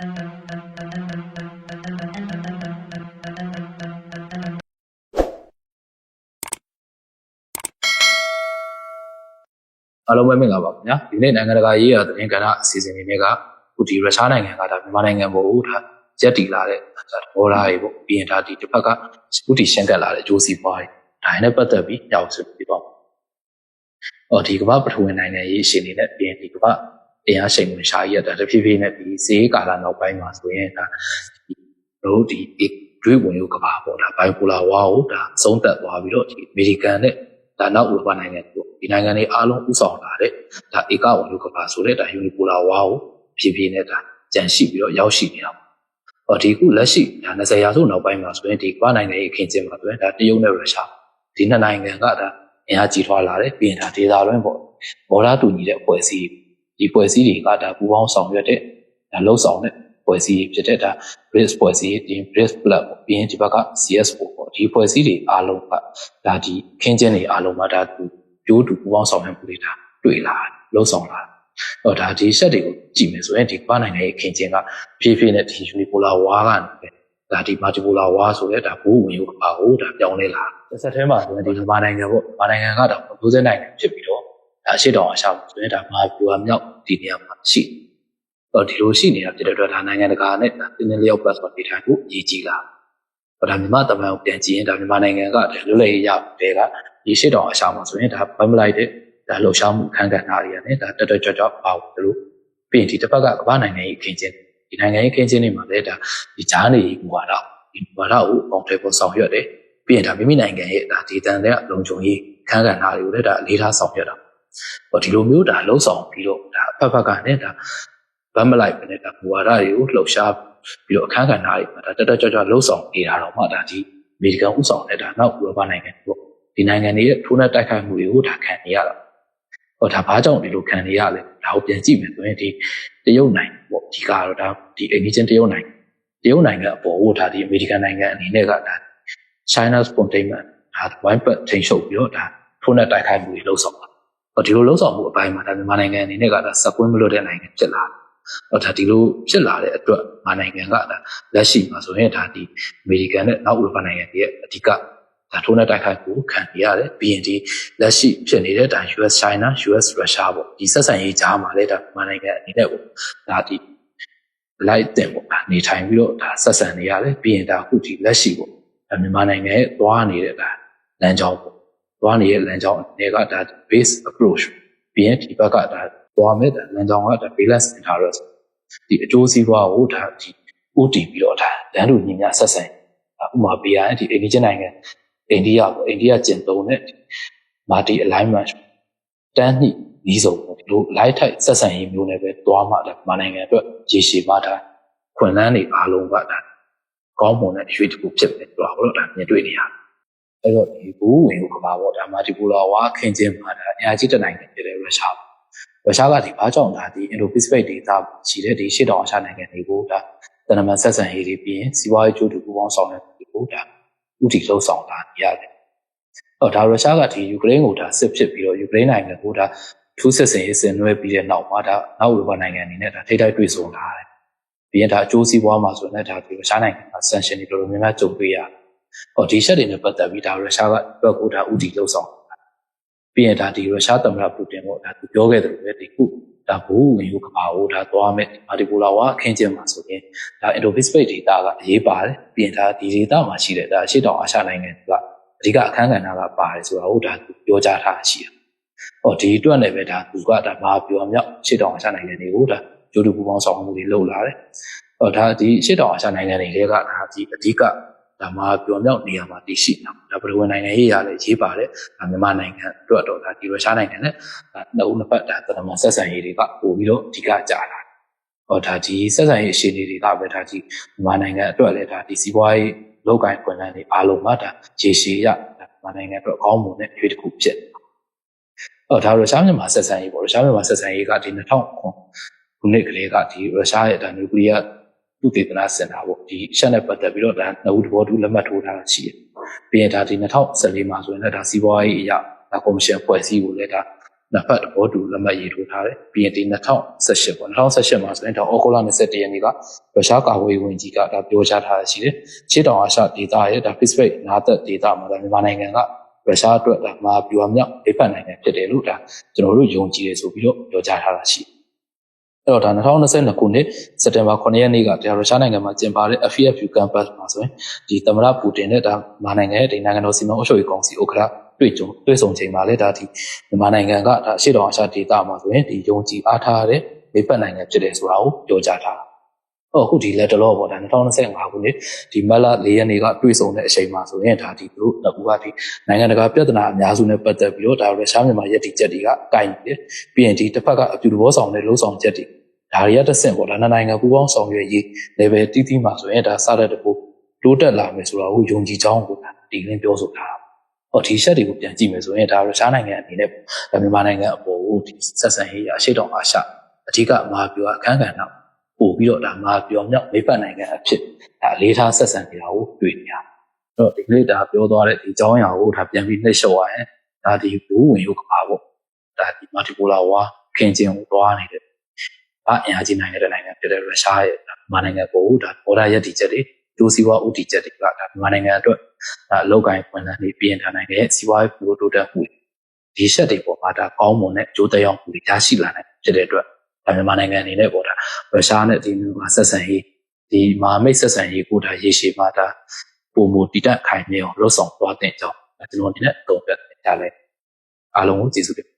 အားလုံးပဲမင်္ဂလာပါခင်ဗျာဒီနေ့နိုင်ငံတကာရေးရာသတင်းကဏ္ဍအစီအစဉ်တွေနဲ့ကခုဒီရုရှားနိုင်ငံကဒါမြန်မာနိုင်ငံပေါ်ကိုဒါရက်တီလာတဲ့ဒါဘော်ဒါတွေပေါ့ပြီးရင်ဒါဒီတစ်ဖက်ကခုဒီရှင်းတက်လာတဲ့ဂျိုးစီပွားတွေဒါနဲ့ပတ်သက်ပြီးကြောက်ဆွပြီးတော့အော်ဒီကမ္ဘာပထဝီနိုင်ငံရေးရှင်နေတဲ့ပြီးရင်ဒီကမ္ဘာ တရားရှိန်ဝင်ရှားကြီးရတာတဖြည်းဖြည်းနဲ့ဒီဈေးကာလနောက်ပိုင်းမှာဆိုရင်ဒါတို့ဒီတွေးဝင်ရုပ်ကမ္ဘာပေါ့ဒါဘိုင်ပိုလာဝါကိုဒါသုံးသက်သွားပြီးတော့ဒီအမေရိကန်နဲ့ဒါနောက်ဥရောပနိုင်ငံတွေပေါ့ဒီနိုင်ငံတွေအားလုံးဥဆောင်လာတဲ့ဒါဧကဝင်ရုပ်ကမ္ဘာဆိုတဲ့ဒါယူနီပိုလာဝါကိုဖြည်းဖြည်းနဲ့ဒါကြန့်ရှိပြီးတော့ရောက်ရှိနေတာပေါ့ဟောဒီခုလက်ရှိဒါ20ရာစုနောက်ပိုင်းမှာဆိုရင်ဒီကမ္ဘာနိုင်ငံရဲ့အခင်းကျင်းမှာဆိုရင်ဒါတရုတ်နဲ့ရုရှားဒီနှစ်နိုင်ငံကဒါအင်အားကြီးထွားလာတယ်ပြီးရင်ဒါဒေသတွင်းပေါ့ဘော်ဒါတူညီတဲ့အဖွဲ့အစည်း ဒီအဖွဲ့အစည်းတွေကဒါပူးပေါင်းဆောင်ရွက်တဲ့ဒါလှုပ်ဆောင်တဲ့ဖွဲ့စည်းဖြစ်တဲ့ဒါ British ဖွဲ့စည်းဒီ British Club ပေါ့ပြီးရင်ဒီဘက်က CSO ပေါ့ဒီဖွဲ့စည်းတွေအားလုံးကဒါဒီခင်းကျင်းတွေအားလုံးမှာဒါသူပြိုးတူပူပေါင်းဆောင်ရွက်မှုတွေဒါတွေ့လာလှုပ်ဆောင်လာဟောဒါဒီဆက်တွေကိုကြည့်မယ်ဆိုရင်ဒီကမ္ဘာနိုင်ငံရဲ့ခင်းကျင်းကဖြည်းဖြည်းနဲ့ဒီ unipolar war ကနေဒါဒီ multipolar war ဆိုတဲ့ဒါဘူဝင်ရုပ်ပါကိုဒါပြောင်းလဲလာတစ်ဆက်တည်းမှာဆိုရင်ဒီမြန်မာနိုင်ငံပေါ့မြန်မာနိုင်ငံကတော့90နိုင်ငံဖြစ်ပြီးတော့ ဒါအရှိတောင်အရှောက်ဆိုရင်ဒါမာပြူအမြောက်ဒီနေရာမှာရှိတယ်တော့ဒီလိုရှိနေတာဖြစ်တဲ့အတွက်ဒါနိုင်ငံတကာနဲ့တင်းတင်းလျောက်ပတ်ဆိုနေထိုင်ဖို့ရည်ကြီးလာ။ဟောဒါမြန်မာတမန်ကိုပြန်ကြည့်ရင်ဒါမြန်မာနိုင်ငံကလွတ်လပ်ရေးရတဲ့ကဒီရှိတောင်အရှာမှာဆိုရင်ဒါဘမ်းမလိုက်တဲ့ဒါလှုပ်ရှားမှုအခန်းကဏ္ဍတွေနဲ့ဒါတက်တက်ကြွကြွပါဝင်တယ်လို့ပြီးရင်ဒီတစ်ဖက်ကကမ္ဘာနိုင်ငံရေးအခင်းချင်းဒီနိုင်ငံရေးအခင်းချင်းတွေမှာလည်းဒါဒီဂျားနေဘူဝါဒဒီဘူဝါဒကိုအောင်တယ်ပေါ်ဆောင်ရွက်တယ်ပြီးရင်ဒါမိမိနိုင်ငံရဲ့ဒါဒီတန်တဲ့လုံခြုံရေးအခန်းကဏ္ဍတွေကိုလည်းဒါအလေးထားဆောင်ရွက်တာဟော ဒီလိုမျိုးဒါလှုပ်ဆောင်ပြီးတော့ဒါအဖက်ဖက်ကနဲ့ဒါဗတ်မလိုက်ပဲနဲ့ဒါဘူဝါဒတွေကိုလှုပ်ရှားပြီးတော့အခန်းကဏ္ဍတွေမှာဒါတက်တက်ကြွကြွလှုပ်ဆောင်နေတာတော့မှဒါဒီအမေရိကန်ဥဆောင်တဲ့ဒါနောက်ဥရောပနိုင်ငံတွေပေါ့ဒီနိုင်ငံတွေရဲ့ထိုးနှက်တိုက်ခိုက်မှုတွေကိုဒါခံနေရတာဟောဒါဘာကြောင့်ဒီလိုခံနေရလဲဒါကိုပြန်ကြည့်မယ်ဆိုရင်ဒီတရုတ်နိုင်ငံပေါ့ဒီကတော့ဒါဒီအိန္ဒိချင်းတရုတ်နိုင်ငံတရုတ်နိုင်ငံအပေါ်ကိုဒါဒီအမေရိကန်နိုင်ငံအနေနဲ့ကဒါ China spontaneous ဒါဝိုင်းပတ်ထိန်ချုပ်ပြီးတော့ဒါထိုးနှက်တိုက်ခိုက်မှုတွေလှုပ်ဆောင်တာဟော ဒီလိုလှုပ်ဆောင်မှုအပိုင်းမှာဒါမြန်မာနိုင်ငံအနေနဲ့ကဒါစက်ကွင်းမလွတ်တဲ့နိုင်ငံဖြစ်လာတယ်ဟောဒါဒီလိုဖြစ်လာတဲ့အတွက်မြန်မာနိုင်ငံကဒါလက်ရှိမှာဆိုရင်ဒါဒီအမေရိကန်နဲ့နောက်ဥရောပနိုင်ငံတွေရဲ့အဓိကဒါထိုးနှက်တိုက်ခိုက်မှုခံရရတယ်ပြီးရင်ဒီလက်ရှိဖြစ်နေတဲ့ဒါ US China US Russia ပေါ့ဒီဆက်ဆံရေးကြားမှာလည်းဒါမြန်မာနိုင်ငံအနေနဲ့ပေါ့ဒါဒီလိုက်တင်ပေါ့နေထိုင်ပြီးတော့ဒါဆက်ဆံနေရတယ်ပြီးရင်ဒါအခုဒီလက်ရှိပေါ့ဒါမြန်မာနိုင်ငံရဲ့သွားနေတဲ့ဒါလမ်းကြောင်းပေါ့ သွားနေတဲ့လမ်းကြောင်းအနေကဒါ base approach ပြီးရင်ဒီဘက်ကဒါသွားမဲ့ဒါလမ်းကြောင်းကဒါ balance interest ဒီအကျိုးစီးပွားကိုဒါဒီဥတည်ပြီးတော့ဒါလမ်းလူညီမျှဆက်ဆံဥပမာ BRN ဒီအိန္ဒိယနိုင်ငံအိန္ဒိယပေါ့အိန္ဒိယကျင့်သုံးတဲ့ multi alignment တန်းညှိနီးစုံပေါ့ဒီလို light type ဆက်ဆံရေးမျိုးနဲ့ပဲသွားမှဒါမြန်မာနိုင်ငံအတွက်ရေရှည်မှဒါခွင့်လန်းတွေအားလုံးကဒါကောင်းမွန်တဲ့ရွေးတစ်ခုဖြစ်တယ်ဆိုတာကိုတော့ဒါမြင်တွေ့နေရတယ် အဲ့တော့ဒီဘူးဝင်ကိုကဘာပေါ့ဒါမာတီပူလာဝါခင်းချင်းမှာဒါအများကြီးတနိုင်ငံဖြစ်တဲ့ရုရှားရုရှားကဒီဘာကြောင့်ဒါဒီအင်ဒိုပစိဖိတ်ဒေသရှိတဲ့ဒီရှေ့တောင်အာရှနိုင်ငံတွေကိုဒါတနမန်ဆက်ဆံရေးတွေပြီးရင်စီးပွားရေးကျိုးတူပူးပေါင်းဆောင်ရွက်ကိုဒါဥတီလှုပ်ဆောင်လာနေရတယ်။အော်ဒါရုရှားကဒီယူကရိန်းကိုဒါစစ်ဖြစ်ပြီးတော့ယူကရိန်းနိုင်ငံကိုဒါထူးစစ်ဆင်ရေးဆင်နွှဲပြီးတဲ့နောက်မှာဒါနောက်ဥရောပနိုင်ငံအနေနဲ့ဒါထိတိုက်တွေ့ဆုံလာတယ်။ပြီးရင်ဒါအကျိုးစီးပွားမှာဆိုရင်လည်းဒါဒီရုရှားနိုင်ငံကဆန်ရှင်တွေတော်တော်များများကြုံတွေ့ရတယ်။ အော်ဒီရှက်တွေနဲ့ပတ်သက်ပြီးဒါရုရှားကအတွက်ကိုဒါဥတီလှုပ်ဆောင်ပြီးရင်ဒါဒီရုရှားသမ္မတပူတင်ပေါ့ဒါသူပြောခဲ့တယ်လို့ပဲဒီခုဒါဘူးဝင်ရုပ်ကဘာကိုဒါသွားမဲ့မာတီပူလာဝါအခင်းကျင်းမှာဆိုရင်ဒါအင်ဒိုပစိဖိတ်ဒေသကအရေးပါတယ်ပြီးရင်ဒါဒီဒေသမှာရှိတဲ့ဒါရှေ့တောင်အာရှနိုင်ငံကအဓိကအခန်းကဏ္ဍကပါတယ်ဆိုတာဟုတ်ဒါပြောကြားထားရှိတယ်။ဟောဒီအတွက်လည်းပဲဒါသူကဒါမာပြောမြောက်ရှေ့တောင်အာရှနိုင်ငံတွေကိုဒါကျိုးတူပူပေါင်းဆောင်မှုတွေလုပ်လာတယ်။ဟောဒါဒီရှေ့တောင်အာရှနိုင်ငံတွေကဒါဒီအဓိက ဒါမှပြောမြောက်နေရာမှာတည်ရှိနေတာဒါပရဝင်းနိုင်ငံရေးရလည်းရေးပါတယ်ဒါမြန်မာနိုင်ငံအတွက်တော့ဒါဒီရုရှားနိုင်ငံနဲ့နှစ်ဦးနှစ်ဖက်ဒါတရမဆက်ဆံရေးတွေကပို့ပြီးတော့အဓိကကြာလာဟောဒါဒီဆက်ဆံရေးအခြေအနေတွေကပဲဒါဒီမြန်မာနိုင်ငံအတွက်လည်းဒါဒီစီးပွားရေးလောက်ကိုင်းခွင့်လန်းတွေအားလုံးမှာဒါရေရှည်ရမြန်မာနိုင်ငံအတွက်အကောင်းမွန်တဲ့ရွေးတစ်ခုဖြစ်ဟောဒါရုရှားမြန်မာဆက်ဆံရေးပေါ့ရုရှားမြန်မာဆက်ဆံရေးကဒီ2000ခုနှစ်ကလေးကဒီရုရှားရဲ့ဒါနျူကလ িয়ার သူတေသနာစင်တာပေါ့ဒီရှက်နဲ့ပတ်သက်ပြီးတော့ဒါနှစ်ဦးတဘောတူလက်မှတ်ထိုးထားတာရှိတယ်။ပြီးရင်ဒါဒီ2014မှာဆိုရင်လည်းဒါစီးပွားရေးအရာဒါကော်မရှင်ဖွဲ့စည်းကိုလည်းဒါနှစ်ဖက်သဘောတူလက်မှတ်ရေးထိုးထားတယ်ပြီးရင်ဒီ2018ပေါ့2018မှာဆိုရင်တော့ဩဂုတ်လ21ရက်နေ့ကရုရှားကာကွယ်ရေးဝန်ကြီးကဒါပြောကြားထားတာရှိတယ်ရှေ့တောင်အာရှဒေသရဲ့ဒါ Pacific နားသက်ဒေသမှာဒါမြန်မာနိုင်ငံကရုရှားအတွက်ဒါမှာပြူအမြောက်အိပ်ဖက်နိုင်ငံဖြစ်တယ်လို့ဒါကျွန်တော်တို့ယုံကြည်တယ်ဆိုပြီးတော့ပြောကြားထားတာရှိတယ် အဲ့တော့ဒါ2022ခုနှစ်စက်တင်ဘာ9ရက်နေ့ကတရားရုရှားနိုင်ငံမှာကျင်းပတဲ့ FFU campus မှာဆိုရင်ဒီသမရပူတင်နဲ့ဒါမြန်မာနိုင်ငံရဲ့ဒီနိုင်ငံတော်စီမံအုပ်ချုပ်ရေးကောင်စီဥက္ကဋ္ဌတွေ့ကြုံတွေ့ဆုံချိန်မှာလည်းဒါဒီမြန်မာနိုင်ငံကဒါအရှိတော်အရှာဒေသမှာဆိုရင်ဒီယုံကြည်အားထားတဲ့မိပတ်နိုင်ငံဖြစ်တယ်ဆိုတာကိုပြောကြားထားတာ။ဟုတ်အခုဒီလက်တလောပေါ့ဒါ2025ခုနှစ်ဒီမတ်လ၄ရက်နေ့ကတွေ့ဆုံတဲ့အချိန်မှာဆိုရင်ဒါဒီသူတို့ကဒီနိုင်ငံတကာပြဿနာအများစုနဲ့ပတ်သက်ပြီးတော့ဒါရုရှားမြန်မာရည်တည်ချက်တွေကကိုင်နေတယ်။ပြီးရင်ဒီတစ်ဖက်ကအပြူတော်ဆောင်တဲ့လုံဆောင်ချက်တွေ ဒါတွေကတစ်ဆင့်ပေါ့ဒါနှစ်နိုင်ငံပူးပေါင်းဆောင်ရွက်ရေး level တီးတီးမှာဆိုရင်ဒါစတဲ့တကူတိုးတက်လာမယ်ဆိုတာကိုယုံကြည်ကြောင်းကိုဒီလင်းပြောဆိုတာ။ဟောဒီချက်တွေကိုပြန်ကြည့်မယ်ဆိုရင်ဒါရုရှားနိုင်ငံအနေနဲ့ဒါမြန်မာနိုင်ငံအပေါ်ကိုဒီဆက်ဆံရေးအရှိတောင်အာရှအဓိကမဟာဗျူဟာအခန်းကဏ္ဍပို့ပြီးတော့ဒါမဟာဗျူဟာမြောက်မိပတ်နိုင်ငံအဖြစ်ဒါအလေးထားဆက်ဆံနေတာကိုတွေ့နေရတယ်။အဲ့တော့ဒီနေ့ဒါပြောသွားတဲ့ဒီအကြောင်းအရာကိုဒါပြန်ပြီးနှိမ့်လျှော့ရရင်ဒါဒီဘူးဝင်ရုပ်ကပါပေါ့။ဒါဒီ multipolar war ခင်ကျင်ကိုတွားနေတဲ့ ဘာအင်အားကြီးနိုင်ငံတဲ့နိုင်ငံဖြစ်တဲ့ရုရှားရဲ့မြန်မာနိုင်ငံကိုဒါဘော်ဒါရက်တီချက်တွေကျိုးစည်းဝါဥတီချက်တွေကဒါမြန်မာနိုင်ငံအတွက်ဒါအလောက်ကိုင်းဝန်ထမ်းတွေပြင်ထားနိုင်တဲ့စီးပွားရေးပူတိုးတက်မှုဒီချက်တွေပေါ်မှာဒါကောင်းမွန်တဲ့အကျိုးသက်ရောက်မှုတွေရရှိလာနိုင်ဖြစ်တဲ့အတွက်ဒါမြန်မာနိုင်ငံအနေနဲ့ပေါ့ဒါရုရှားနဲ့ဒီမြန်မာဆက်ဆံရေးဒီမဟာမိတ်ဆက်ဆံရေးကိုဒါရေရှည်မှာဒါပုံမူတည်တတ်ခိုင်မြဲအောင်လှုပ်ဆောင်သွားတဲ့ကြောင်းကျွန်တော်အနေနဲ့တုံ့ပြန်ကြလဲအားလုံးကိုကျေးဇူးတင်